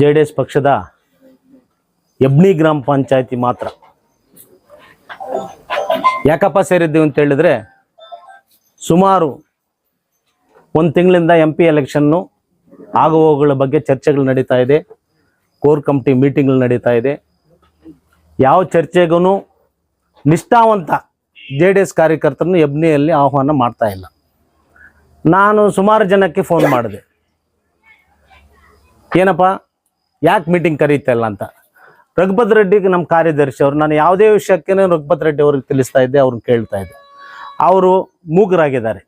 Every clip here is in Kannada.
ಜೆ ಡಿ ಎಸ್ ಪಕ್ಷದ ಎಬ್ನಿ ಗ್ರಾಮ ಪಂಚಾಯತಿ ಮಾತ್ರ. ಯಾಕಪ್ಪ ಸೇರಿದ್ದೀವಿ ಅಂತ ಹೇಳಿದ್ರೆ ಸುಮಾರು ಒಂದು ತಿಂಗಳಿಂದ ಎಂ ಪಿ ಎಲೆಕ್ಷನ್ನು ಆಗುವವುಗಳ ಬಗ್ಗೆ ಚರ್ಚೆಗಳು ನಡೀತಾ ಇದೆ. ಕೋರ್ ಕಮಿಟಿ ಮೀಟಿಂಗ್ಗಳು ನಡೀತಾ ಇದೆ. ಯಾವ ಚರ್ಚೆಗೂ ನಿಷ್ಠಾವಂತ ಜೆ ಡಿ ಎಸ್ ಕಾರ್ಯಕರ್ತರನ್ನು ಎಬ್ನಿಯಲ್ಲಿ ಆಹ್ವಾನ ಮಾಡ್ತಾ ಇಲ್ಲ. ನಾನು ಸುಮಾರು ಜನಕ್ಕೆ ಫೋನ್ ಮಾಡಿದೆ. ಏನಪ್ಪ? ಯಾಕೆ ಮೀಟಿಂಗ್ ಕರೀತಾ ಇಲ್ಲ ಅಂತ? ರಘುಪತ್ ರೆಡ್ಡಿಗೆ ನಮ್ಮ ಕಾರ್ಯದರ್ಶಿ ಅವರು, ನಾನು ಯಾವುದೇ ವಿಷಯಕ್ಕೆ ರಘುಪತ್ ರೆಡ್ಡಿ ಅವ್ರಿಗೆ ತಿಳಿಸ್ತಾ ಇದ್ದೆ ಅವ್ರನ್ನ ಕೇಳ್ತಾ ಇದ್ದೆ. ಅವರು ಮೂಗರಾಗಿದ್ದಾರೆ.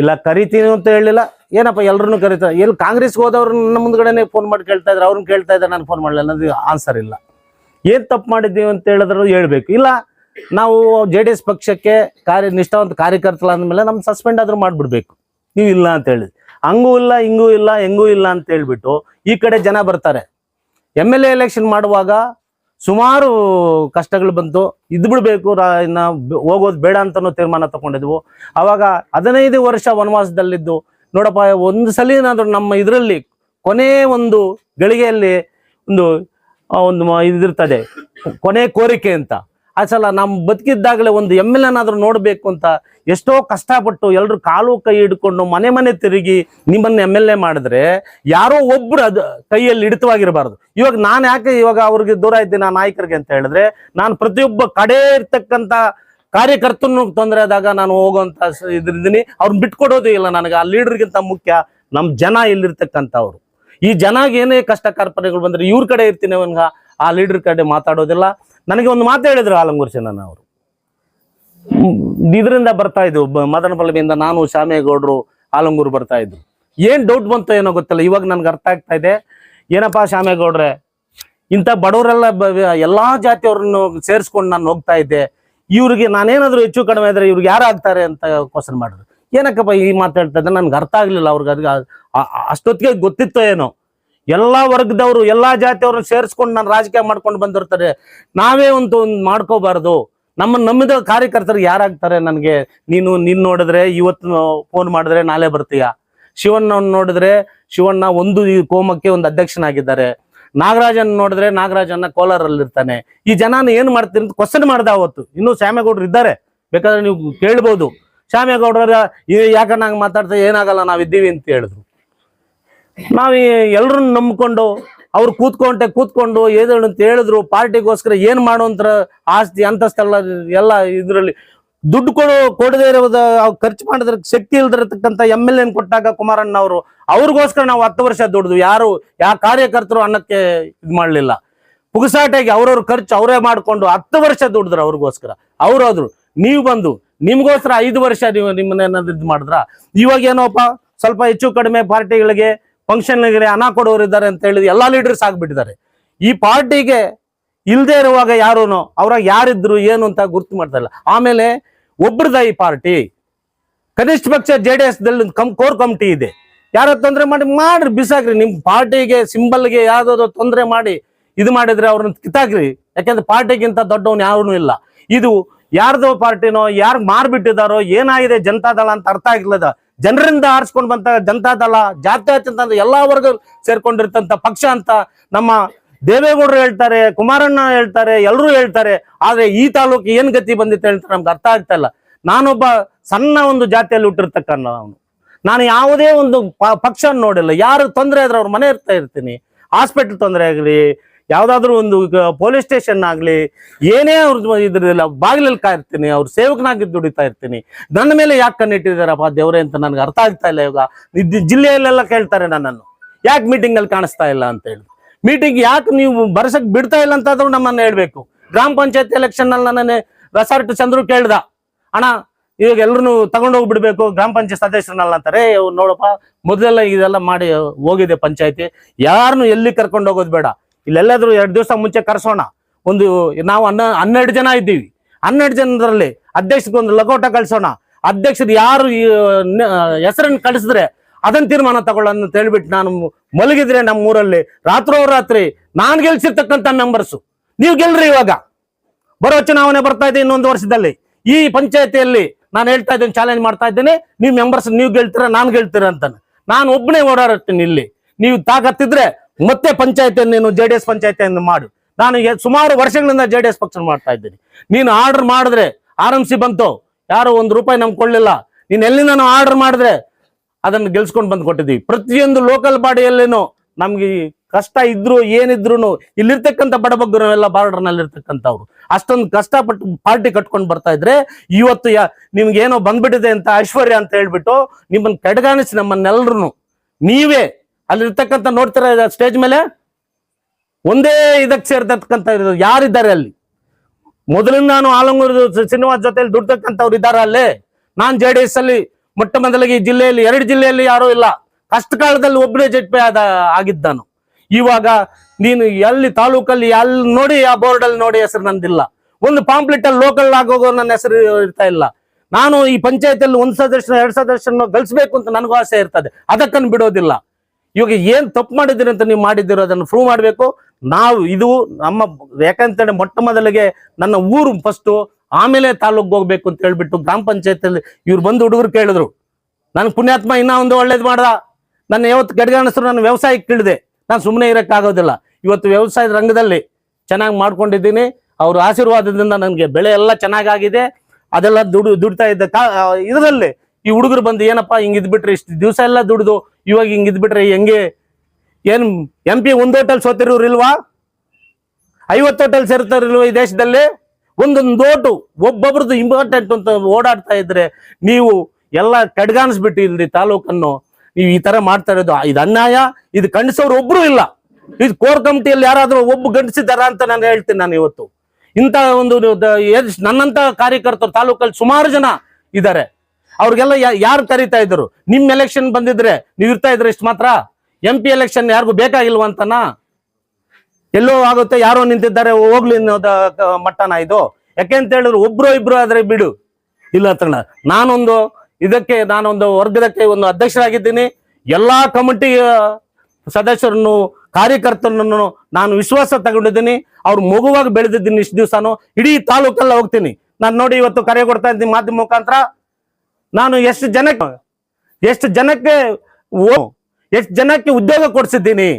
ಇಲ್ಲ, ಕರಿತೀನಿ ಅಂತ ಹೇಳಿಲ್ಲ. ಏನಪ್ಪ ಎಲ್ಲರನ್ನೂ ಕರೀತಾರೆ ಎಲ್ಲಿ ಕಾಂಗ್ರೆಸ್ಗೆ ಹೋದವ್ರು ನನ್ನ ಮುಂದ್ಗಡೆನೆ ಫೋನ್ ಮಾಡಿ ಕೇಳ್ತಾ ಇದ್ದಾರೆ ಅವ್ರನ್ನ ಕೇಳ್ತಾ ಇದ್ದಾರೆ ನಾನು ಫೋನ್ ಮಾಡಲಿಲ್ಲ, ಅನ್ನೋದು ಆನ್ಸರ್ ಇಲ್ಲ. ಏನು ತಪ್ಪು ಮಾಡಿದ್ದೀವಿ ಅಂತ ಹೇಳಿದ್ರು ಹೇಳ್ಬೇಕು. ಇಲ್ಲ, ನಾವು ಜೆ ಡಿ ಎಸ್ ಪಕ್ಷಕ್ಕೆ ಕಾರ್ಯ ನಿಷ್ಠಾವಂತ ಕಾರ್ಯಕರ್ತರು ಅಂದಮೇಲೆ ನಮ್ಮ ಸಸ್ಪೆಂಡ್ ಆದರೂ ಮಾಡಿಬಿಡ್ಬೇಕು. ನೀವು ಇಲ್ಲ ಅಂತ ಹೇಳಿ ಹಂಗೂ ಇಲ್ಲ, ಹಿಂಗೂ ಇಲ್ಲ, ಹೆಂಗೂ ಇಲ್ಲ ಅಂತ ಹೇಳ್ಬಿಟ್ಟು ಈ ಕಡೆ ಜನ ಬರ್ತಾರೆ. ಎಂ ಎಲ್ ಎ ಎಲೆಕ್ಷನ್ ಮಾಡುವಾಗ ಸುಮಾರು ಕಷ್ಟಗಳು ಬಂತು. ಇದ್ ಬಿಡ್ಬೇಕು ಇನ್ನ ಹೋಗೋದು ಬೇಡ ಅಂತನೂ ತೀರ್ಮಾನ ತಗೊಂಡಿದ್ವು. ಅವಾಗ ಹದಿನೈದು ವರ್ಷ ವನವಾಸದಲ್ಲಿದ್ದು. ನೋಡಪ್ಪ, ಒಂದು ಸಲ ಏನಾದ್ರು ನಮ್ಮ ಇದರಲ್ಲಿ ಕೊನೆ ಒಂದು ಗಳಿಗೆಯಲ್ಲಿ ಒಂದು ಒಂದು ಇದಿರ್ತದೆ. ಕೊನೆ ಕೋರಿಕೆ ಅಂತ. ಆ ಸಲ ನಮ್ಮ ಬದುಕಿದ್ದಾಗಲೇ ಒಂದು ಎಂ ಎಲ್ ಎನಾದ್ರೂ ನೋಡಬೇಕು ಅಂತ ಎಷ್ಟೋ ಕಷ್ಟಪಟ್ಟು ಎಲ್ಲರೂ ಕಾಲು ಕೈ ಹಿಡ್ಕೊಂಡು ಮನೆ ಮನೆ ತಿರುಗಿ ನಿಮ್ಮನ್ನ ಎಂ ಎಲ್ ಎ ಮಾಡಿದ್ರೆ ಯಾರೋ ಒಬ್ರು ಅದು ಕೈಯಲ್ಲಿ ಹಿಡಿತವಾಗಿರಬಾರ್ದು. ಇವಾಗ ನಾನು ಯಾಕೆ ಇವಾಗ ಅವ್ರಿಗೆ ದೂರ ಇದ್ದೀನಿ ನಾ ನಾಯಕರಿಗೆ ಅಂತ ಹೇಳಿದ್ರೆ ನಾನು ಪ್ರತಿಯೊಬ್ಬ ಕಡೆ ಇರ್ತಕ್ಕಂಥ ಕಾರ್ಯಕರ್ತನ ತೊಂದರೆ ಆದಾಗ ನಾನು ಹೋಗುವಂತ ಸ- ಇದ್ರಿದ್ದೀನಿ ಅವ್ರನ್ನ ಬಿಟ್ಕೊಡೋದೇ ಇಲ್ಲ ನನಗೆ. ಆ ಲೀಡರ್ಗಿಂತ ಮುಖ್ಯ ನಮ್ಮ ಜನ ಇಲ್ಲಿರ್ತಕ್ಕಂಥವ್ರು. ಈ ಜನಾಗ ಏನೇ ಕಷ್ಟ ಕಾರ್ಪಣ್ಯಗಳು ಬಂದ್ರೆ ಇವ್ರ ಕಡೆ ಇರ್ತೀನಿ ಅವನ್ಗ ಆ ಲೀಡರ್ ಕಡೆ ಮಾತಾಡೋದಿಲ್ಲ. ನನಗೆ ಒಂದು ಮಾತು ಹೇಳಿದ್ರು ಆಲಂಗೂರ್ ಚೆನ್ನ ಅವರು. ಇದರಿಂದ ಬರ್ತಾ ಇದ್ವು. ಮದನ ಪಲ್ಲವಿಯಿಂದ ನಾನು ಶ್ಯಾಮೇಗೌಡರು ಆಲಂಗೂರು ಬರ್ತಾ ಇದ್ರು. ಏನ್ ಡೌಟ್ ಬಂತು ಏನೋ ಗೊತ್ತಿಲ್ಲ. ಇವಾಗ ನನ್ಗೆ ಅರ್ಥ ಆಗ್ತಾ ಇದೆ. ಏನಪ್ಪಾ ಶಾಮೇಗೌಡ್ರೆ, ಇಂಥ ಬಡವರೆಲ್ಲ ಎಲ್ಲಾ ಜಾತಿಯವ್ರನ್ನು ಸೇರಿಸ್ಕೊಂಡು ನಾನು ಹೋಗ್ತಾ ಇದ್ದೆ. ಇವ್ರಿಗೆ ನಾನೇನಾದ್ರು ಹೆಚ್ಚು ಕಡಿಮೆ ಇದ್ರೆ ಇವ್ರಿಗೆ ಯಾರು ಆಗ್ತಾರೆ ಅಂತ ಕ್ವಶನ್ ಮಾಡಿದ್ರು. ಏನಕ್ಕಪ್ಪ ಈ ಮಾತಾಡ್ತಾ ಇದ್ದೆ? ನನ್ಗೆ ಅರ್ಥ ಆಗ್ಲಿಲ್ಲ ಅವ್ರಿಗೆ. ಅದ್ಗೆ ಅಷ್ಟೊತ್ತಿಗೆ ಗೊತ್ತಿತ್ತೋ ಏನೋ. ಎಲ್ಲಾ ವರ್ಗದವರು, ಎಲ್ಲಾ ಜಾತಿಯವ್ರನ್ನ ಸೇರಿಸ್ಕೊಂಡು ನಾನು ರಾಜಕೀಯ ಮಾಡ್ಕೊಂಡು ಬಂದಿರ್ತಾರೆ. ನಾವೇ ಒಂದು ಮಾಡ್ಕೋಬಾರದು. ನಮ್ಮ ನಮ್ಮಿದ ಕಾರ್ಯಕರ್ತರು ಯಾರಾಗ್ತಾರೆ ನನಗೆ? ನೀನು ನೀನ್ ನೋಡಿದ್ರೆ ಇವತ್ತು ಫೋನ್ ಮಾಡಿದ್ರೆ ನಾಳೆ ಬರ್ತೀಯ. ಶಿವಣ್ಣ ನೋಡಿದ್ರೆ ಶಿವಣ್ಣ ಒಂದು ಈ ಕೋಮಕ್ಕೆ ಒಂದು ಅಧ್ಯಕ್ಷನಾಗಿದ್ದಾರೆ. ನಾಗರಾಜನ್ ನೋಡಿದ್ರೆ ನಾಗರಾಜನ್ನ ಕೋಲಾರಲ್ಲಿರ್ತಾನೆ. ಈ ಜನಾನ ಏನ್ ಮಾಡ್ತೀನಿ ಅಂತ ಕ್ವಶನ್ ಮಾಡ್ದ ಅವತ್ತು. ಇನ್ನು ಶ್ಯಾಮೇಗೌಡರು ಇದ್ದಾರೆ. ಬೇಕಾದ್ರೆ ನೀವು ಕೇಳ್ಬೋದು. ಶ್ಯಾಮೇಗೌಡರ ಯಾಕ ನಂಗೆ ಮಾತಾಡ್ತಾ ಏನಾಗಲ್ಲ, ನಾವಿದ್ದೀವಿ ಅಂತ ಹೇಳಿದ್ರು. ನಾವ್ ಎಲ್ರನ್ನ ನಂಬ್ಕೊಂಡು ಅವ್ರು ಕೂತ್ಕೊಂಡೆ ಕೂತ್ಕೊಂಡು ಏನು ಅಂತ ಹೇಳಿದ್ರು, ಪಾರ್ಟಿಗೋಸ್ಕರ ಏನ್ ಮಾಡುವಂತ ಆಸ್ತಿ ಅಂತಸ್ತೆಲ್ಲ ಎಲ್ಲ ಇದ್ರಲ್ಲಿ. ದುಡ್ಡು ಕೊಡು, ಕೊಡದೇ ಇರೋದ ಖರ್ಚು ಮಾಡಿದ್ರ ಶಕ್ತಿ ಇಲ್ದಿರತಕ್ಕಂಥ ಎಂ ಎಲ್ ಎನ್ ಕೊಟ್ಟಾಗ ಕುಮಾರಣ್ಣ ಅವರು, ಅವ್ರಿಗೋಸ್ಕರ ನಾವು ಹತ್ತು ವರ್ಷ ದುಡ್ದು, ಯಾರು ಯಾವ ಕಾರ್ಯಕರ್ತರು ಅನ್ನಕ್ಕೆ ಇದ್ ಮಾಡಲಿಲ್ಲ. ಪುಗಸಾಟಾಗಿ ಅವ್ರವ್ರ ಖರ್ಚು ಅವರೇ ಮಾಡ್ಕೊಂಡು ಹತ್ತು ವರ್ಷ ದುಡಿದ್ರು ಅವ್ರಿಗೋಸ್ಕರ. ಅವ್ರಾದ್ರು, ನೀವು ಬಂದು, ನಿಮ್ಗೋಸ್ಕರ ಐದು ವರ್ಷ ನೀವು ನಿಮ್ಮನ್ನ ಏನಾದ್ರು ಇದು ಮಾಡಿದ್ರ? ಇವಾಗ ಏನೋಪ್ಪ, ಸ್ವಲ್ಪ ಹೆಚ್ಚು ಕಡಿಮೆ ಪಾರ್ಟಿಗಳಿಗೆ ಫಂಕ್ಷನ್ಗಳಿಗೆ ಹಣ ಕೊಡೋರು ಇದ್ದಾರೆ ಅಂತ ಹೇಳಿದ ಎಲ್ಲಾ ಲೀಡರ್ಸ್ ಆಗ್ಬಿಟ್ಟಿದ್ದಾರೆ. ಈ ಪಾರ್ಟಿಗೆ ಇಲ್ದೇ ಇರುವಾಗ ಯಾರೂನು, ಅವ್ರಾಗ ಯಾರಿದ್ರು ಏನು ಅಂತ ಗುರ್ತು ಮಾಡ್ತಾ ಇಲ್ಲ. ಆಮೇಲೆ ಒಬ್ರದ ಈ ಪಾರ್ಟಿ, ಕನಿಷ್ಠ ಪಕ್ಷ ಜೆ ಡಿ ಎಸ್ ದಲ್ಲಿ ಕಮ್ ಕೋರ್ ಕಮಿಟಿ ಇದೆ. ಯಾರ ತೊಂದರೆ ಮಾಡಿ, ಮಾಡ್ರಿ, ಬಿಸಾಕ್ರಿ. ನಿಮ್ ಪಾರ್ಟಿಗೆ ಸಿಂಬಲ್ಗೆ ಯಾವ್ದಾದ್ರು ತೊಂದರೆ ಮಾಡಿ, ಇದು ಮಾಡಿದ್ರೆ ಅವ್ರನ್ನ ಕಿತ್ತಾಕ್ರಿ. ಯಾಕಂದ್ರೆ ಪಾರ್ಟಿಗಿಂತ ದೊಡ್ಡವನು ಯಾವನು ಇಲ್ಲ. ಇದು ಯಾರ್ದೋ ಪಾರ್ಟಿನೋ, ಯಾರು ಮಾರ್ಬಿಟ್ಟಿದಾರೋ, ಏನಾಗಿದೆ, ಜನತಾದಳ ಅಂತ ಅರ್ಥ ಆಗಿಲ್ಲದ ಜನರಿಂದ ಆರಿಸ್ಕೊಂಡು ಬಂತ ಜನತಾದಳ ಜಾತ್ಯತೀತ ಅಂತ ಎಲ್ಲಾ ವರ್ಗ ಸೇರ್ಕೊಂಡಿರ್ತಂತ ಪಕ್ಷ ಅಂತ ನಮ್ಮ ದೇವೇಗೌಡರು ಹೇಳ್ತಾರೆ, ಕುಮಾರಣ್ಣ ಹೇಳ್ತಾರೆ ಎಲ್ಲರೂ ಹೇಳ್ತಾರೆ. ಆದ್ರೆ ಈ ತಾಲೂಕು ಏನ್ ಗತಿ ಬಂದಿತ್ತು ಹೇಳ್ತಾರೆ ನಮ್ಗೆ ಅರ್ಥ ಆಗ್ತಾ ಇಲ್ಲ. ನಾನೊಬ್ಬ ಸಣ್ಣ ಒಂದು ಜಾತಿಯಲ್ಲಿ ಹುಟ್ಟಿರ್ತಕ್ಕಂಥ ಅವನು. ನಾನು ಯಾವುದೇ ಒಂದು ಪಕ್ಷ ನೋಡಿಲ್ಲ. ಯಾರು ತೊಂದರೆ ಆದ್ರೆ ಅವ್ರ ಮನೆ ಇರ್ತಾ ಇರ್ತೀನಿ. ಹಾಸ್ಪಿಟಲ್ ತೊಂದರೆ ಆಗಲಿ ಯಾವ್ದಾದ್ರು ಒಂದು ಪೊಲೀಸ್ ಸ್ಟೇಷನ್ ಆಗ್ಲಿ, ಏನೇ ಅವ್ರ ಇದ್ರಲ್ಲ ಬಾಗಿಲಲ್ಲಿ ಕಾಯಿರ್ತೀನಿ ಅವ್ರ ಸೇವಕನಾಗಿ ದುಡಿತಾ ಇರ್ತೀನಿ. ನನ್ನ ಮೇಲೆ ಯಾಕೆ ಕಣ್ಣಿಟ್ಟಿದಾರಪ್ಪ ದೇವ್ರೆ ಅಂತ ನನ್ಗೆ ಅರ್ಥ ಆಗ್ತಾ ಇಲ್ಲ ಇವಾಗ. ಜಿಲ್ಲೆಯಲ್ಲೆಲ್ಲ ಕೇಳ್ತಾರೆ ನನ್ನನ್ನು. ಯಾಕೆ ಮೀಟಿಂಗ್ ಅಲ್ಲಿ ಕಾಣಿಸ್ತಾ ಇಲ್ಲ ಅಂತ ಹೇಳಿ. ಮೀಟಿಂಗ್ ಯಾಕೆ ನೀವು ಬರ್ಸಕ್ ಬಿಡ್ತಾ ಇಲ್ಲ ಅಂತಾದ್ರೂ ನಮ್ಮನ್ನ ಹೇಳ್ಬೇಕು. ಗ್ರಾಮ ಪಂಚಾಯತ್ ಎಲೆಕ್ಷನ್ನಲ್ಲಿ ನನ್ನ ರೆಸಾರ್ಟ್ ಚಂದ್ರು ಕೇಳ್ದ. ಅಣ್ಣ, ಇವಾಗ ಎಲ್ರು ತಗೊಂಡೋಗಿ ಬಿಡ್ಬೇಕು ಗ್ರಾಮ ಪಂಚಾಯತ್ ಸದಸ್ಯರನ್ನಲ್ಲ ಅಂತಾರೆ ನೋಡಪ್ಪ, ಮೊದಲೆಲ್ಲ ಇದೆಲ್ಲ ಮಾಡಿ ಹೋಗಿದೆ ಪಂಚಾಯತಿ. ಯಾರನ್ನು ಎಲ್ಲಿ ಕರ್ಕೊಂಡು ಹೋಗೋದು ಬೇಡ. ಇಲ್ಲೆಲ್ಲಾದ್ರೂ ಎರಡು ದಿವಸ ಮುಂಚೆ ಕರೆಸೋಣ. ಒಂದು ನಾವು ಹನ್ನ, ಹನ್ನೆರಡು ಜನ ಇದ್ದೀವಿ. ಹನ್ನೆರಡು ಜನರಲ್ಲಿ ಅಧ್ಯಕ್ಷಕ್ಕೆ ಒಂದು ಲಗೋಟ ಕಳಿಸೋಣ. ಅಧ್ಯಕ್ಷರು ಯಾರು ಹೆಸರನ್ನು ಕಳಿಸಿದ್ರೆ ಅದನ್ನ ತೀರ್ಮಾನ ತಗೊಳ್ಳೋಣ ಅಂತ ಹೇಳ್ಬಿಟ್ಟು ನಾನು ಮಲಗಿದ್ರೆ ನಮ್ಮ ಊರಲ್ಲಿ ರಾತ್ರೋರಾತ್ರಿ ನಾನು ಗೆಲ್ಸಿರ್ತಕ್ಕಂಥ ಮೆಂಬರ್ಸು ನೀವು ಗೆಲ್ರಿ ಇವಾಗ. ಬರೋ ಚುನಾವಣೆ ಬರ್ತಾ ಇದೆ ಇನ್ನೊಂದು ವರ್ಷದಲ್ಲಿ. ಈ ಪಂಚಾಯತಿಯಲ್ಲಿ ನಾನು ಹೇಳ್ತಾ ಇದ್ದೇನೆ ಚಾಲೆಂಜ್ ಮಾಡ್ತಾ ಇದ್ದೇನೆ. ನೀವು ಮೆಂಬರ್ಸ್ ನೀವು ಗೆಲ್ತೀರ, ನಾನು ಗೆಲ್ತೀರ ಅಂತಾನೆ. ನಾನು ಒಬ್ಬನೇ ಓಡಾಡ್ತೀನಿ ಇಲ್ಲಿ. ನೀವು ತಾಕತ್ತಿದ್ರೆ ಮತ್ತೆ ಪಂಚಾಯತಿಯನ್ನು ನೀನು ಜೆ ಡಿ ಎಸ್ ಪಂಚಾಯತಿಯನ್ನು ಮಾಡು. ನಾನು ಸುಮಾರು ವರ್ಷಗಳಿಂದ ಜೆ ಡಿ ಎಸ್ ಪಕ್ಷ ಮಾಡ್ತಾ ಇದ್ದೀನಿ. ನೀನು ಆರ್ಡರ್ ಮಾಡಿದ್ರೆ ಆರ್ ಎಂ ಸಿ ಬಂತು, ಯಾರು ಒಂದು ರೂಪಾಯಿ ನಮ್ಗೆ ನೀನು ಎಲ್ಲಿಂದ ನಾವು ಆರ್ಡರ್ ಮಾಡಿದ್ರೆ ಅದನ್ನು ಗೆಲ್ಸ್ಕೊಂಡು ಬಂದು ಕೊಟ್ಟಿದ್ದೀವಿ. ಪ್ರತಿಯೊಂದು ಲೋಕಲ್ ಬಾಡಿಯಲ್ಲೇನು ನಮ್ಗೆ ಕಷ್ಟ ಇದ್ರು ಏನಿದ್ರು ಇಲ್ಲಿರ್ತಕ್ಕಂಥ ಬಡಬಗ್ಗರು ಎಲ್ಲ ಬಾರ್ಡರ್ನಲ್ಲಿ ಇರ್ತಕ್ಕಂಥವ್ರು ಅಷ್ಟೊಂದು ಕಷ್ಟಪಟ್ಟು ಪಾರ್ಟಿ ಕಟ್ಕೊಂಡು ಬರ್ತಾ ಇದ್ರೆ ಇವತ್ತು ಯಾ ನಿಮ್ಗೆ ಏನೋ ಬಂದ್ಬಿಟ್ಟಿದೆ ಅಂತ ಐಶ್ವರ್ಯ ಅಂತ ಹೇಳ್ಬಿಟ್ಟು ನಿಮ್ಮನ್ನ ಕಡೆಗಾಣಿಸಿ ನಮ್ಮನ್ನೆಲ್ಲರೂ ನೀವೇ ಅಲ್ಲಿರ್ತಕ್ಕಂಥ ನೋಡ್ತೀರ ಸ್ಟೇಜ್ ಮೇಲೆ? ಒಂದೇ ಇದಕ್ಕೆ ಸೇರ್ತಕ್ಕಂಥ ಯಾರಿದ್ದಾರೆ ಅಲ್ಲಿ? ಮೊದಲಿಂದ ನಾನು ಆಲಂಗೂರು ಶ್ರೀನಿವಾಸ್ ಜೊತೆಲಿ ದುಡ್ತಕ್ಕಂಥವ್ರು ಇದ್ದಾರೆ ಅಲ್ಲಿ? ನಾನು ಜೆ ಡಿ ಎಸ್ ಅಲ್ಲಿ ಮೊಟ್ಟ ಮೊದಲಿಗೆ ಈ ಜಿಲ್ಲೆಯಲ್ಲಿ, ಎರಡು ಜಿಲ್ಲೆಯಲ್ಲಿ ಯಾರೂ ಇಲ್ಲ. ಕಷ್ಟ ಕಾಲದಲ್ಲಿ ಒಬ್ಬನೇ ಜೆಟ್ಪೆ ಆದ, ಆಗಿದ್ದ ನಾನು. ಇವಾಗ ನೀನು ಎಲ್ಲಿ ತಾಲೂಕಲ್ಲಿ ಎಲ್ಲಿ ನೋಡಿ ಆ ಬೋರ್ಡ್ ಅಲ್ಲಿ ನೋಡಿ ಹೆಸರು ನಂದಿಲ್ಲ. ಒಂದು ಪಾಂಪ್ಲೆಟ್ ಅಲ್ಲಿ ಲೋಕಲ್ ಆಗೋಗೋ ನನ್ನ ಹೆಸರು ಇರ್ತಾ ಇಲ್ಲ. ನಾನು ಈ ಪಂಚಾಯತಿಯಲ್ಲಿ ಒಂದು ಸದಸ್ಯನ, ಎರಡು ಸದಸ್ಯನ ಗಳಿಸ್ಬೇಕು ಅಂತ ನನಗೂ ಆಸೆ ಇರ್ತದೆ. ಅದಕ್ಕನ್ನು ಬಿಡೋದಿಲ್ಲ. ಇವಾಗ ಏನ್ ತಪ್ಪು ಮಾಡಿದ್ದೀರಿ ಅಂತ ನೀವು ಮಾಡಿದ್ದೀರೋ ಅದನ್ನು ಪ್ರೂವ್ ಮಾಡಬೇಕು. ನಾವು ಇದು ನಮ್ಮ ಯಾಕಂತೇಳಿ ಮೊಟ್ಟ ಮೊದಲಿಗೆ ನನ್ನ ಊರು ಫಸ್ಟು ಆಮೇಲೆ ತಾಲೂಕ್ ಹೋಗ್ಬೇಕು ಅಂತ ಹೇಳ್ಬಿಟ್ಟು ಗ್ರಾಮ ಪಂಚಾಯತಿಯಲ್ಲಿ ಇವ್ರು ಬಂದು ಹುಡುಗರು ಕೇಳಿದ್ರು. ನನ್ ಪುಣ್ಯಾತ್ಮ ಇನ್ನ ಒಂದು ಒಳ್ಳೇದು ಮಾಡ್ದ. ನನ್ನ ಯಾವತ್ತು ಗಡ್ಗಾಣಿಸ್ರು ನಾನು ವ್ಯವಸಾಯಕ್ಕೆ ಕೇಳಿದೆ ನಾನು ಸುಮ್ಮನೆ ಇರೋಕ್ಕಾಗೋದಿಲ್ಲ ಇವತ್ತು ವ್ಯವಸಾಯದ ರಂಗದಲ್ಲಿ ಚೆನ್ನಾಗಿ ಮಾಡ್ಕೊಂಡಿದ್ದೀನಿ. ಅವ್ರ ಆಶೀರ್ವಾದದಿಂದ ನನಗೆ ಬೆಳೆ ಎಲ್ಲ ಚೆನ್ನಾಗಾಗಿದೆ. ಅದೆಲ್ಲ ದುಡು, ದುಡ್ತಾ ಇದ್ದ ಕಾ ಇದರಲ್ಲಿ ಈ ಹುಡುಗರು ಬಂದು ಏನಪ್ಪಾ ಹಿಂಗ್ ಇದ್ಬಿಟ್ರೆ ಇಷ್ಟು ದಿವಸ ಎಲ್ಲ ದುಡ್ದು, ಇವಾಗ ಹಿಂಗ್ ಇದ್ಬಿಟ್ರೆ ಹೆಂಗೆ? ಏನ್ ಎಂ ಪಿ ಒಂದ್ ಹೋಟೆಲ್ ಸೋತಿರೋರು ಇಲ್ವಾ? ಐವತ್ತು ಹೋಟೆಲ್ ಸೇರ್ತಾರಿಲ್ವಾ ಈ ದೇಶದಲ್ಲಿ? ಒಂದೊಂದು ಓಟು, ಒಬ್ಬೊಬ್ರದ್ದು ಇಂಪಾರ್ಟೆಂಟ್ ಅಂತ ಓಡಾಡ್ತಾ ಇದ್ರೆ ನೀವು ಎಲ್ಲ ಕಡ್ಗಾಣಿಸ್ಬಿಟ್ಟು ಇಲ್ರಿ ತಾಲೂಕನ್ನು ನೀವು ಈ ತರ ಮಾಡ್ತಾ ಇರೋದು. ಇದು ಅನ್ಯಾಯ, ಇದು ಖಂಡಿಸೋರು ಒಬ್ರು ಇಲ್ಲ. ಇದು ಕೋರ್ ಕಮಿಟಿಯಲ್ಲಿ ಯಾರಾದ್ರೂ ಒಬ್ಬ ಗಂಡಿಸಿದಾರ ಅಂತ ನಾನು ಹೇಳ್ತೀನಿ ನಾನು ಇವತ್ತು. ಇಂಥ ಒಂದು ನನ್ನಂತ ಕಾರ್ಯಕರ್ತರು ತಾಲೂಕಲ್ಲಿ ಸುಮಾರು ಜನ ಇದ್ದಾರೆ. ಅವ್ರಿಗೆಲ್ಲ ಯಾರು ಕರಿತಾ ಇದ್ರು? ನಿಮ್ ಎಲೆಕ್ಷನ್ ಬಂದಿದ್ರೆ ನೀವು ಇರ್ತಾ ಇದ್ರೆ ಇಷ್ಟು ಮಾತ್ರ? ಎಂ ಪಿ ಎಲೆಕ್ಷನ್ ಯಾರಿಗೂ ಬೇಕಾಗಿಲ್ವಂತನ ಎಲ್ಲೋ ಆಗುತ್ತೆ, ಯಾರೋ ನಿಂತಿದ್ದಾರೆ, ಹೋಗ್ಲಿ ಅನ್ನೋದ ಮಟ್ಟನ ಇದು? ಯಾಕೆ ಅಂತ ಹೇಳಿದ್ರು ಒಬ್ರು ಇಬ್ರು ಆದ್ರೆ ಬಿಡು. ಇಲ್ಲ ತಣ್ಣ ನಾನೊಂದು ಇದಕ್ಕೆ, ನಾನೊಂದು ವರ್ಗದಕ್ಕೆ ಒಂದು ಅಧ್ಯಕ್ಷರಾಗಿದ್ದೀನಿ. ಎಲ್ಲಾ ಕಮಿಟಿ ಸದಸ್ಯರನ್ನು, ಕಾರ್ಯಕರ್ತರನ್ನು ನಾನು ವಿಶ್ವಾಸ ತಗೊಂಡಿದ್ದೀನಿ. ಅವ್ರು ಮಗುವಾಗಿ ಬೆಳೆದಿದ್ದೀನಿ ಇಷ್ಟು ದಿವಸನು. ಇಡೀ ತಾಲೂಕಲ್ಲ ಹೋಗ್ತೀನಿ. ನಾನು ನೋಡಿ ಇವತ್ತು ಕರೆ ಕೊಡ್ತಾ ಇದ್ದೀನಿ ಮಾಧ್ಯಮ ಮುಖಾಂತರ. ನಾನು ಎಷ್ಟು ಜನಕ್ಕೆ ಎಷ್ಟು ಜನಕ್ಕೆ ಎಷ್ಟು ಜನಕ್ಕೆ ಉದ್ಯೋಗ ಕೊಡಿಸಿದ್ದೀನಿ,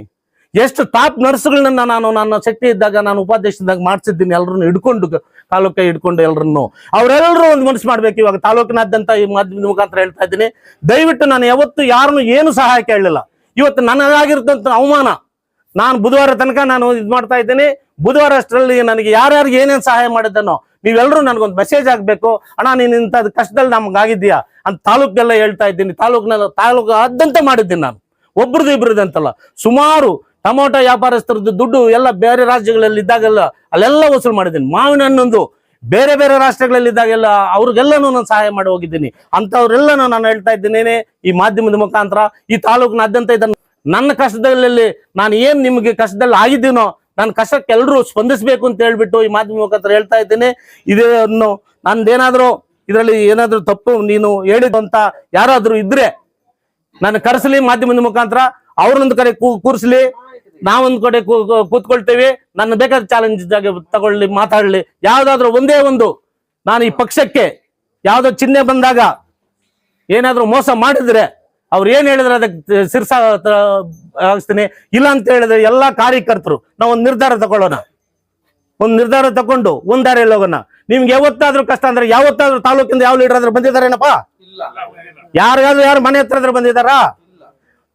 ಎಷ್ಟು ಟಾಪ್ ನರ್ಸ್ಗಳನ್ನ ನಾನು ನನ್ನ ಶಕ್ತಿ ಇದ್ದಾಗ, ನಾನು ಉಪಾಧ್ಯಕ್ಷದಾಗ ಮಾಡಿಸಿದ್ದೀನಿ ಎಲ್ಲರನ್ನು ಹಿಡ್ಕೊಂಡು, ತಾಲೂಕ ಹಿಡ್ಕೊಂಡು ಎಲ್ಲರನ್ನು ಅವರೆಲ್ಲರೂ ಒಂದು ಮನಸ್ಸು ಮಾಡ್ಬೇಕು, ಇವಾಗ ತಾಲೂಕಿನಾದ್ಯಂತ ಈ ಮಾಧ್ಯಮದ ಮುಖಾಂತರ ಹೇಳ್ತಾ ಇದ್ದೀನಿ. ದಯವಿಟ್ಟು ನಾನು ಯಾವತ್ತು ಯಾರನ್ನು ಏನು ಸಹಾಯ ಕೇಳಲಿಲ್ಲ. ಇವತ್ತು ನನಗಾಗಿರ್ತಂತ ಅವಮಾನ. ನಾನು ಬುಧವಾರ ತನಕ ನಾನು ಇದು ಮಾಡ್ತಾ ಇದ್ದೀನಿ. ಬುಧವಾರ ಅಷ್ಟರಲ್ಲಿ ನನಗೆ ಯಾರ್ಯಾರಿಗೆ ಏನೇನು ಸಹಾಯ ಮಾಡಿದ್ದನೋ ನೀವೆಲ್ಲರೂ ನನಗೊಂದು ಮೆಸೇಜ್ ಆಗಬೇಕು ಅಣ್ಣ, ನೀನು ಇಂಥದ್ದು ಕಷ್ಟದಲ್ಲಿ ನಮಗಾಗಿದ್ಯಾ ಅಂತ ತಾಲೂಕೆಲ್ಲ ಹೇಳ್ತಾ ಇದ್ದೀನಿ. ತಾಲೂಕಿನ ತಾಲೂಕು ಆದ್ಯಂತ ಮಾಡಿದ್ದೀನಿ ನಾನು. ಒಬ್ರದ್ದು ಇಬ್ಬರದ್ದು ಅಂತಲ್ಲ. ಸುಮಾರು ಟೊಮೊಟೊ ವ್ಯಾಪಾರಸ್ಥರದ್ದು ದುಡ್ಡು ಎಲ್ಲ ಬೇರೆ ರಾಜ್ಯಗಳಲ್ಲಿ ಇದ್ದಾಗೆಲ್ಲ ಅಲ್ಲೆಲ್ಲ ವಸೂಲು ಮಾಡಿದ್ದೀನಿ. ಮಾವಿನ ಹಣ್ಣೊಂದು ಬೇರೆ ಬೇರೆ ರಾಷ್ಟ್ರಗಳಲ್ಲಿ ಇದ್ದಾಗೆಲ್ಲ ಅವ್ರಿಗೆಲ್ಲನೂ ನಾನು ಸಹಾಯ ಮಾಡಿ ಹೋಗಿದ್ದೀನಿ. ಅಂಥವ್ರೆಲ್ಲನೂ ನಾನು ಹೇಳ್ತಾ ಇದ್ದೀನಿ ಈ ಮಾಧ್ಯಮದ ಮುಖಾಂತರ. ಈ ತಾಲೂಕಿನಾದ್ಯಂತ ಇದನ್ನು ನನ್ನ ಕಷ್ಟದಲ್ಲಿ ನಾನು ಏನು ನಿಮಗೆ ಕಷ್ಟದಲ್ಲಿ ಆಗಿದ್ದೀನೋ ನನ್ನ ಕಷ್ಟಕ್ಕೆ ಎಲ್ಲರೂ ಸ್ಪಂದಿಸಬೇಕು ಅಂತ ಹೇಳ್ಬಿಟ್ಟು ಈ ಮಾಧ್ಯಮ ಮುಖಾಂತರ ಹೇಳ್ತಾ ಇದ್ದೇನೆ. ಇದನ್ನು ನಂದೇನಾದ್ರೂ ಇದರಲ್ಲಿ ಏನಾದ್ರೂ ತಪ್ಪು ನೀನು ಹೇಳಿದಂತ ಯಾರಾದ್ರೂ ಇದ್ರೆ ನಾನು ಕರೆಸಲಿ ಮಾಧ್ಯಮದ ಮುಖಾಂತರ, ಅವ್ರನ್ನೊಂದು ಕಡೆ ಕೂರಿಸ್ಲಿ, ನಾವೊಂದು ಕಡೆ ಕೂತ್ಕೊಳ್ತೇವೆ. ನನ್ನ ಬೇಕಾದ ಚಾಲೆಂಜ್ ತಗೊಳ್ಳಿ, ಮಾತಾಡ್ಲಿ. ಯಾವ್ದಾದ್ರು ಒಂದೇ ಒಂದು ನಾನು ಈ ಪಕ್ಷಕ್ಕೆ ಯಾವ್ದೋ ಚಿಹ್ನೆ ಬಂದಾಗ ಏನಾದ್ರೂ ಮೋಸ ಮಾಡಿದ್ರೆ ಅವ್ರು ಏನ್ ಹೇಳಿದ್ರೆ ಅದಕ್ಕೆ ಸಿರ್ಸ ಹಾಕಿಸ್ತೀನಿ. ಇಲ್ಲ ಅಂತ ಹೇಳಿದ್ರೆ ಎಲ್ಲಾ ಕಾರ್ಯಕರ್ತರು ನಾವು ಒಂದು ನಿರ್ಧಾರ ತಗೊಳ್ಳೋಣ. ಒಂದು ನಿರ್ಧಾರ ತಕೊಂಡು ಒಂದ್ ದಾರಿಯಲ್ಲಿ ಹೋಗೋಣ. ನಿಮ್ಗೆ ಯಾವತ್ತಾದ್ರೂ ಕಷ್ಟ ಅಂದ್ರೆ ಯಾವತ್ತಾದ್ರೂ ತಾಲೂಕಿಂದ ಯಾವ ಲೀಡರ್ ಆದ್ರೂ ಬಂದಿದ್ದಾರೇನಪ್ಪ ಯಾರಿಗಾದ್ರೂ ಯಾರು ಮನೆ ಹತ್ರ ಆದ್ರೂ ಬಂದಿದಾರಾ?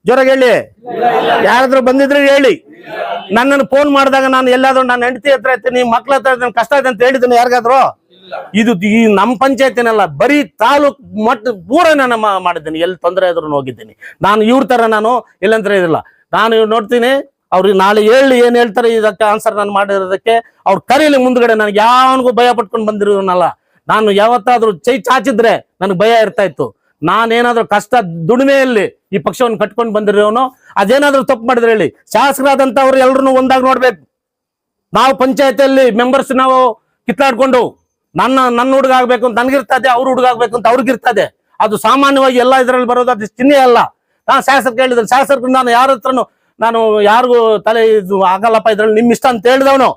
ಜೋರಾಗಿ ಹೇಳಿ. ಯಾರಾದ್ರೂ ಬಂದಿದ್ರೆ ಹೇಳಿ. ನನ್ನನ್ನು ಫೋನ್ ಮಾಡಿದಾಗ ನಾನು ಎಲ್ಲಾದ್ರೂ ನಾನು ಹೆಂಡತಿ ಹತ್ರ ಇರ್ತೀನಿ ಮಕ್ಳ ಹತ್ರ ಇರ್ತೀನಿ ಕಷ್ಟ ಇದೆ ಅಂತ ಹೇಳಿದ್ದೀನಿ ಯಾರಿಗಾದ್ರು. ಇದು ಈ ನಮ್ಮ ಪಂಚಾಯತಿನಲ್ಲ, ಬರೀ ತಾಲೂಕ್ ಮಟ್ಟ ಪೂರ ನಾನು ಮಾಡಿದ್ದೀನಿ. ಎಲ್ಲಿ ತೊಂದರೆ ಆದ್ರೂ ಹೋಗಿದ್ದೀನಿ. ನಾನು ಇವ್ರ ತರ ನಾನು ಇಲ್ಲಂದ್ರೆ ಇದಿಲ್ಲ. ನಾನು ನೋಡ್ತೀನಿ ಅವ್ರಿಗೆ ನಾಳೆ ಹೇಳಿ ಏನ್ ಹೇಳ್ತಾರೆ, ಇದಕ್ಕೆ ಆನ್ಸರ್ ನಾನು ಮಾಡಿರೋದಕ್ಕೆ ಅವ್ರು ಕರೀಲಿ ಮುಂದ್ಗಡೆ ನನಗೆ ಯಾವನಿಗೂ ಭಯ ಪಟ್ಕೊಂಡು ಬಂದಿರೋನಲ್ಲ. ನಾನು ಯಾವತ್ತಾದ್ರೂ ಚೈ ಚಾಚಿದ್ರೆ ನನಗೆ ಭಯ ಇರ್ತಾ ಇತ್ತು. ನಾನೇನಾದ್ರೂ ಕಷ್ಟ ದುಡಿಮೆಯಲ್ಲಿ ಈ ಪಕ್ಷವನ್ನು ಕಟ್ಕೊಂಡು ಬಂದಿರೋನು, ಅದೇನಾದ್ರೂ ತಪ್ಪು ಮಾಡಿದ್ರೆ ಹೇಳಿ. ಶಾಸಕರಾದಂತವ್ರು ಎಲ್ರು ಒಂದಾಗಿ ನೋಡ್ಬೇಕು. ನಾವು ಪಂಚಾಯತಿಯಲ್ಲಿ ಮೆಂಬರ್ಸ್ ನಾವು ಕಿತ್ತಾಡ್ಕೊಂಡು ನನ್ನ ನನ್ನ ಹುಡುಗ ಆಗ್ಬೇಕು ಅಂತ ನನ್ಗಿರ್ತದೆ, ಅವ್ರ ಹುಡುಗ ಆಗ್ಬೇಕು ಅಂತ ಅವ್ರಿಗಿರ್ತದೆ. ಅದು ಸಾಮಾನ್ಯವಾಗಿ ಎಲ್ಲ ಇದರಲ್ಲಿ ಬರೋದು ಅದು ಚಿಹ್ನೆ ಅಲ್ಲ. ನಾನು ಶಾಸಕ ಹೇಳಿದ್ರು, ಶಾಸಕರು ನಾನು ಯಾರ ನಾನು ಯಾರಿಗೂ ತಲೆ ಇದು ಆಗಲ್ಲಪ್ಪ, ಇದ್ರಲ್ಲಿ ನಿಮ್ ಇಷ್ಟ ಅಂತ ಹೇಳಿದವನು.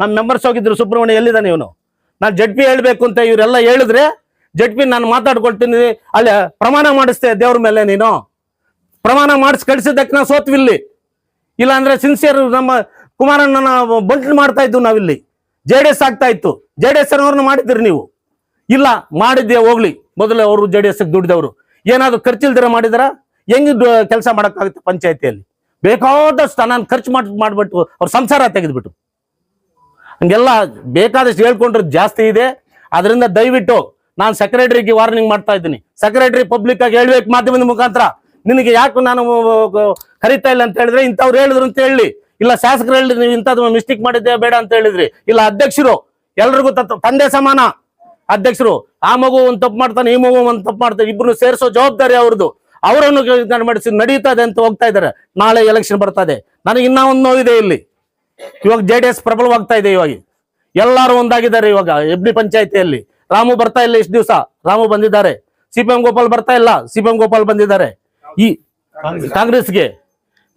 ನಮ್ಮ ಮೆಂಬರ್ಸ್ ಹೋಗಿದ್ರು, ಸುಬ್ರಹ್ಮಣ್ಯ ಎಲ್ಲಿದ್ದಾನೆ ಇವನು? ನಾನು ಜಡ್ ಪಿ ಹೇಳ್ಬೇಕು ಅಂತ ಇವರೆಲ್ಲ ಹೇಳಿದ್ರೆ ಜಡ್ ಪಿ ನಾನು ಮಾತಾಡ್ಕೊಳ್ತೀನಿ, ಅಲ್ಲಿ ಪ್ರಮಾಣ ಮಾಡಿಸ್ತೆ ದೇವ್ರ ಮೇಲೆ ನೀನು. ಪ್ರಮಾಣ ಮಾಡಿಸಿ ಕಳಿಸಿದ್ದಕ್ಕೆ ನಾವು ಸೋತ್ವಿಲ್ಲಿ. ಇಲ್ಲ ಅಂದ್ರೆ ಸಿನ್ಸಿಯರ್ ನಮ್ಮ ಕುಮಾರಣ್ಣನ ಬಂಟ್ಲು ಮಾಡ್ತಾ ಇದ್ವು ನಾವಿಲ್ಲಿ. ಜೆ ಡಿ ಎಸ್ ಆಗ್ತಾ ಇತ್ತು. ಜೆ ಡಿ ಎಸ್ ಅವ್ರನ್ನ ಮಾಡಿದ್ರಿ ನೀವು. ಇಲ್ಲ ಮಾಡಿದ್ದೆ ಹೋಗ್ಲಿ. ಮೊದಲು ಅವರು ಜೆ ಡಿ ಎಸ್ ದುಡಿದವರು ಏನಾದ್ರು ಖರ್ಚಿಲ್ದಿರ ಮಾಡಿದಾರ? ಹೆಂಗ್ ಕೆಲಸ ಮಾಡೋಕ್ಕಾಗುತ್ತೆ ಪಂಚಾಯತಿಯಲ್ಲಿ? ಬೇಕಾದಷ್ಟು ನಾನು ಖರ್ಚು ಮಾಡಿ, ಮಾಡ್ಬಿಟ್ಟು ಅವ್ರ ಸಂಸಾರ ತೆಗೆದ್ಬಿಟ್ಟು ಹಂಗೆಲ್ಲ ಬೇಕಾದಷ್ಟು ಹೇಳ್ಕೊಂಡ್ರೆ ಜಾಸ್ತಿ ಇದೆ. ಅದರಿಂದ ದಯವಿಟ್ಟು ನಾನು ಸೆಕ್ರೆಟರಿಗೆ ವಾರ್ನಿಂಗ್ ಮಾಡ್ತಾ ಇದ್ದೀನಿ. ಸೆಕ್ರೆಟರಿ ಪಬ್ಲಿಕ್ ಆಗಿ ಹೇಳ್ಬೇಕು ಮಾಧ್ಯಮದ ಮುಖಾಂತರ. ನಿನಗೆ ಯಾಕೆ ನಾನು ಕರಿತಾ ಇಲ್ಲ ಅಂತ ಹೇಳಿದ್ರೆ ಇಂಥವ್ರು ಹೇಳಿದ್ರು ಅಂತ ಹೇಳಿ. ಇಲ್ಲ ಶಾಸಕರು ಹೇಳಿದ್ರಿ, ನೀವು ಇಂಥದ್ದು ಮಿಸ್ಟೇಕ್ ಮಾಡಿದ್ದೇ ಬೇಡ ಅಂತ ಹೇಳಿದ್ರಿ. ಇಲ್ಲ ಅಧ್ಯಕ್ಷರು, ಎಲ್ರಿಗೂ ತಂದೆ ಸಮಾನ. ಅಧ್ಯಕ್ಷರು, ಆ ಮಗು ಒಂದು ತಪ್ಪು ಮಾಡ್ತಾನೆ, ಈ ಮಗು ಒಂದು ತಪ್ಪು ಮಾಡ್ತಾನೆ ಇಬ್ರು ಸೇರಿಸೋ ಜವಾಬ್ದಾರಿ ಅವ್ರದ್ದು. ಅವರನ್ನು ಮಾಡಿಸಿ ನಡೀತದೆ ಅಂತ ಹೋಗ್ತಾ ಇದ್ದಾರೆ. ನಾಳೆ ಎಲೆಕ್ಷನ್ ಬರ್ತಾ ಇದೆ. ನನಗೆ ಇನ್ನೂ ಒಂದು ನೋವಿದೆ ಇಲ್ಲಿ. ಇವಾಗ ಜೆ ಡಿ ಎಸ್ ಪ್ರಬಲವಾಗ್ತಾ ಇದೆ ಇವಾಗ. ಎಲ್ಲರೂ ಒಂದಾಗಿದ್ದಾರೆ ಇವಾಗ, ಎಬ್ಡಿ ಪಂಚಾಯತಿಯಲ್ಲಿ. ರಾಮು ಬರ್ತಾ ಇಲ್ಲ ಇಷ್ಟು ದಿವಸ. ರಾಮು ಬಂದಿದ್ದಾರೆ. ಸಿ ಪಿ ಎಂ ಗೋಪಾಲ್ ಬರ್ತಾ ಇಲ್ಲ. ಸಿ ಪಿ ಎಂ ಗೋಪಾಲ್ ಬಂದಿದ್ದಾರೆ. ಈ ಕಾಂಗ್ರೆಸ್ಗೆ.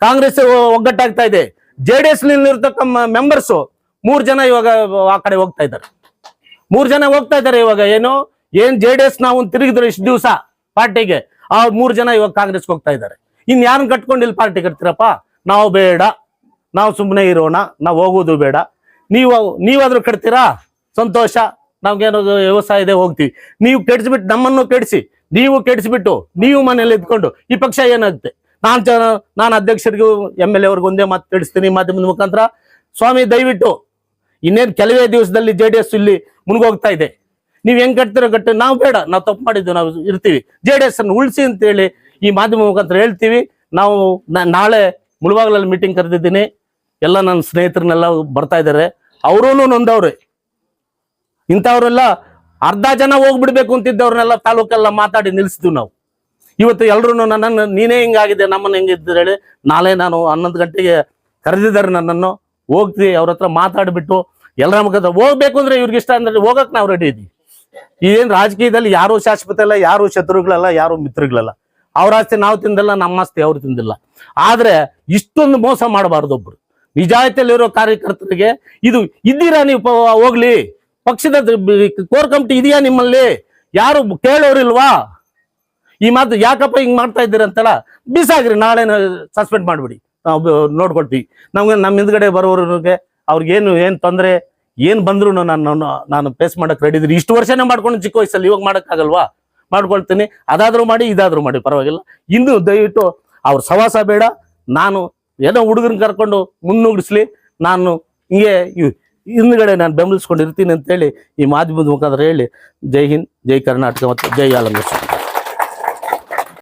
ಕಾಂಗ್ರೆಸ್ ಒಗ್ಗಟ್ಟಾಗ್ತಾ ಇದೆ. ಜೆ ಡಿ ಎಸ್ ನಲ್ಲಿರ್ತಕ್ಕ ಮೆಂಬರ್ಸ್ ಮೂರ್ ಜನ ಇವಾಗ ಆ ಕಡೆ ಹೋಗ್ತಾ ಇದ್ದಾರೆ. ಮೂರ್ ಜನ ಹೋಗ್ತಾ ಇದ್ದಾರೆ ಇವಾಗ ಏನು? ಏನ್ ಜೆ ಡಿ ಎಸ್ ನಾವು ತಿರುಗಿದ್ರು ಇಷ್ಟು ದಿವಸ ಪಾರ್ಟಿಗೆ? ಆ ಮೂರ್ ಜನ ಇವಾಗ ಕಾಂಗ್ರೆಸ್ಗೆ ಹೋಗ್ತಾ ಇದ್ದಾರೆ. ಇನ್ ಯಾರನ್ನ ಕಟ್ಕೊಂಡು ಇಲ್ಲಿ ಪಾರ್ಟಿ ಕಟ್ತೀರಪ್ಪ? ನಾವು ಬೇಡ. ನಾವು ಸುಮ್ಮನೆ ಇರೋಣ. ನಾವು ಹೋಗೋದು ಬೇಡ. ನೀವು ನೀವಾದ್ರೂ ಕಟ್ತೀರಾ? ಸಂತೋಷ. ನಮ್ಗೇನೋ ವ್ಯವಸಾಯ ಇದೆ, ಹೋಗ್ತೀವಿ. ನೀವು ಕೆಡಿಸ್ಬಿಟ್ಟು ನಮ್ಮನ್ನು ಕೆಡಿಸಿ, ನೀವು ಕೆಡಿಸ್ಬಿಟ್ಟು, ನೀವು ಮನೇಲಿ ಇದ್ಕೊಂಡು ಈ ಪಕ್ಷ ಏನಾಗುತ್ತೆ? ನಾನ್ ನಾನು ಅಧ್ಯಕ್ಷರಿಗೂ ಎಂ ಎಲ್ ಎ ಅವ್ರಿಗೆ ಒಂದೇ ಮಾತು ತಿಳಿಸ್ತೀನಿ ಮಾಧ್ಯಮದ ಮುಖಾಂತರ. ಸ್ವಾಮಿ, ದಯವಿಟ್ಟು ಇನ್ನೇನು ಕೆಲವೇ ದಿವಸದಲ್ಲಿ ಜೆ ಡಿ ಎಸ್ ಇಲ್ಲಿ ಮುನ್ಗೋಗ್ತಾ ಇದೆ. ನೀವು ಹೆಂಗ್ ಕಟ್ತಿರೋ ಕಟ್ಟಿ, ನಾವು ಬೇಡ, ನಾವು ತಪ್ಪು ಮಾಡಿದ್ದು, ನಾವು ಇರ್ತೀವಿ. ಜೆ ಡಿ ಎಸ್ ಅನ್ನು ಉಳಿಸಿ ಅಂತೇಳಿ ಈ ಮಾಧ್ಯಮ ಮುಖಾಂತರ ಹೇಳ್ತೀವಿ. ನಾವು ನಾಳೆ ಮುಳುವಾಗ್ಲಲ್ಲಿ ಮೀಟಿಂಗ್ ಕರೆದಿದ್ದೀನಿ. ಎಲ್ಲ ನನ್ನ ಸ್ನೇಹಿತರನ್ನೆಲ್ಲ ಬರ್ತಾ ಇದ್ದಾರೆ. ಅವರೂ ನೊಂದವ್ರೆ. ಇಂಥವ್ರೆಲ್ಲ ಅರ್ಧ ಜನ ಹೋಗ್ಬಿಡ್ಬೇಕು ಅಂತಿದ್ದವ್ರನ್ನೆಲ್ಲ ತಾಲೂಕೆಲ್ಲ ಮಾತಾಡಿ ನಿಲ್ಲಿಸಿದ್ವಿ ನಾವು. ಇವತ್ತು ಎಲ್ಲರೂ ನನ್ನನ್ನು, ನೀನೇ ಹಿಂಗಾಗಿದೆ, ನಮ್ಮನ್ನ ಹೆಂಗಿದ್ದೀರ ಹೇಳಿ ನಾಳೆ ನಾನು ಹನ್ನೊಂದು ಗಂಟೆಗೆ ಕರೆದಿದ್ದಾರೆ ನನ್ನನ್ನು. ಹೋಗ್ತೀವಿ ಅವ್ರ ಹತ್ರ ಮಾತಾಡಿಬಿಟ್ಟು ಎಲ್ಲರ ಮುಖದ ಹೋಗ್ಬೇಕು ಅಂದ್ರೆ ಇವ್ರಿಗೆ ಇಷ್ಟ ಅಂದ್ರೆ ಹೋಗಕ್ಕೆ ನಾವು ರೆಡಿ ಇದ್ದೀವಿ ಏನು ರಾಜಕೀಯದಲ್ಲಿ ಯಾರು ಶಾಶ್ವತ ಇಲ್ಲ, ಯಾರು ಶತ್ರುಗಳಲ್ಲ, ಯಾರು ಮಿತ್ರಗಳಲ್ಲ. ಅವ್ರ ಆಸ್ತಿ ನಾವು ತಿಂದಿಲ್ಲ, ನಮ್ಮ ಆಸ್ತಿ ಅವ್ರು ತಿಂದಿಲ್ಲ. ಆದ್ರೆ ಇಷ್ಟೊಂದು ಮೋಸ ಮಾಡಬಾರ್ದು ಒಬ್ರು. ನಿಜಾಯಿತಿಯಲ್ಲಿರೋ ಕಾರ್ಯಕರ್ತರಿಗೆ ಇದು ಇದ್ದೀರಾ ನೀವು ಹೋಗ್ಲಿ. ಪಕ್ಷದ ಕೋರ್ ಕಮಿಟಿ ಇದೆಯಾ ನಿಮ್ಮಲ್ಲಿ? ಯಾರು ಕೇಳೋರಿಲ್ವಾ? ಈ ಮಾತು ಯಾಕಪ್ಪ ಹಿಂಗ್ ಮಾಡ್ತಾ ಇದ್ದೀರ ಅಂತಲ್ಲ, ಬಿಸಾಗ್ರಿ ನಾಳೆ ಸಸ್ಪೆಂಡ್ ಮಾಡ್ಬಿಡಿ. ನಾವು ನೋಡ್ಕೊಳ್ತೀವಿ. ನಮ್ಗೆ ನಮ್ಮ ಹಿಂದ್ಗಡೆ ಬರೋರಿಗೆ ಅವ್ರಿಗೇನು ಏನು ತೊಂದರೆ, ಏನು ಬಂದ್ರು ನಾನು ನಾನು ಫೇಸ್ ಮಾಡಕ್ ರೆಡಿ ಇದ್ರಿ ಇಷ್ಟು ವರ್ಷನೇ ಮಾಡ್ಕೊಂಡು ಚಿಕ್ಕ ವಯಸ್ಸಲ್ಲಿ ಇವಾಗ ಮಾಡೋಕ್ಕಾಗಲ್ವಾ? ಮಾಡ್ಕೊಳ್ತೀನಿ. ಅದಾದರೂ ಮಾಡಿ, ಇದಾದರೂ ಮಾಡಿ, ಪರವಾಗಿಲ್ಲ. ಇನ್ನು ದಯವಿಟ್ಟು ಅವ್ರ ಸವಾಸ ಬೇಡ. ನಾನು ಏನೋ ಹುಡುಗರನ್ನ ಕರ್ಕೊಂಡು ಮುನ್ನುಗ್ಗಿಸ್ಲಿ. ನಾನು ಹಿಂಗೆ ಹಿಂದ್ಗಡೆ ನಾನು ಬೆಂಬಲಿಸ್ಕೊಂಡಿರ್ತೀನಿ ಅಂತೇಳಿ ಈ ಮಾಧ್ಯಮದ ಮುಖಾಂತರ ಹೇಳಿ. ಜೈ ಹಿಂದ್, ಜೈ ಕರ್ನಾಟಕ ಮತ್ತು ಜೈ ಆಲಂಗೇಶ್ವರ